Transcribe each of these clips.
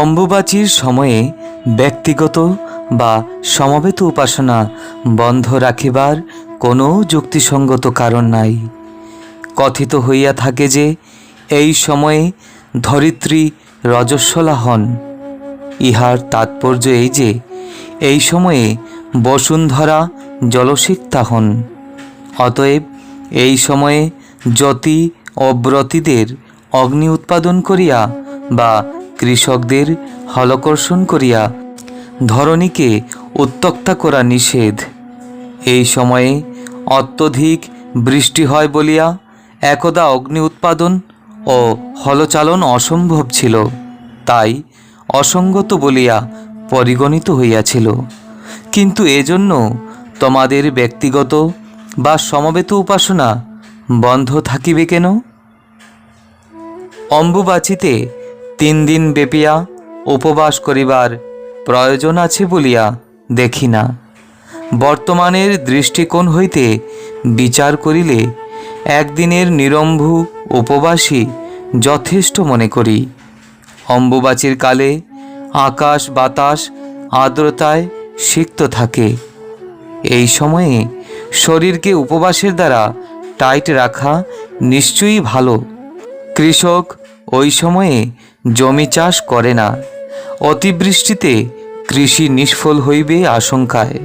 অম্বুবাচীর সময়ে ব্যক্তিগত বা সমবেত উপাসনা বন্ধ রাখিবার কোনো যুক্তিসঙ্গত কারণ নাই। কথিত হইয়া থাকে যে, এই সময়ে ধরিত্রী রজস্বলা হন। ইহার তাৎপর্য এই যে, এই সময়ে বসুন্ধরা জলসিক্তা হন। অতএব এই সময়ে যতি অব্রতীদের অগ্নি উৎপাদন করিয়া বা কৃষকদের হলকর্ষণ করিয়া ধরণীকে উত্তক্তা করা নিষেধ। এই সময়ে অত্যধিক বৃষ্টি হয় বলিয়া একদা অগ্নি উৎপাদন ও হলচালন অসম্ভব ছিল, তাই অসঙ্গত বলিয়া পরিগণিত হইয়াছিল। কিন্তু এজন্য তোমাদের ব্যক্তিগত বা সমবেত উপাসনা বন্ধ থাকিবে কেন? অম্বুবাচিতে তিন দিন ব্যাপিয়া উপবাস করিবার প্রয়োজন আছে বলিয়া দেখি না। বর্তমানের দৃষ্টিকোণ হইতে বিচার করিলে একদিনের নিরম্ভু উপবাসী যথেষ্ট মনে করি। অম্বুবাচীর কালে আকাশ বাতাস আর্দ্রতায় সিক্ত থাকে। এই সময়ে শরীরকে উপবাসের দ্বারা টাইট রাখা নিশ্চয়ই ভালো। কৃষক ওই সময়ে জমি চাষ করে না। অতিবৃষ্টিতে কৃষি নিষ্ফল হইবে আশঙ্কায়।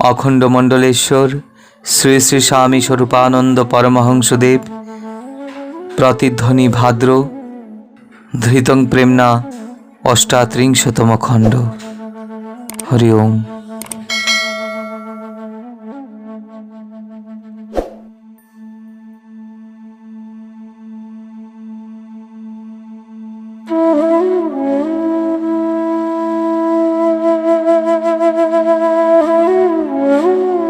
অখণ্ড মণ্ডলেশ্বর, শ্রী শ্রী স্বামী স্বরূপানন্দ পরমহংসদেব, প্রতিধ্বনি ভাদ্র, ধৃতং প্রেমনা অষ্টাত্রিংশতম খণ্ড। হরি ওম। Oh,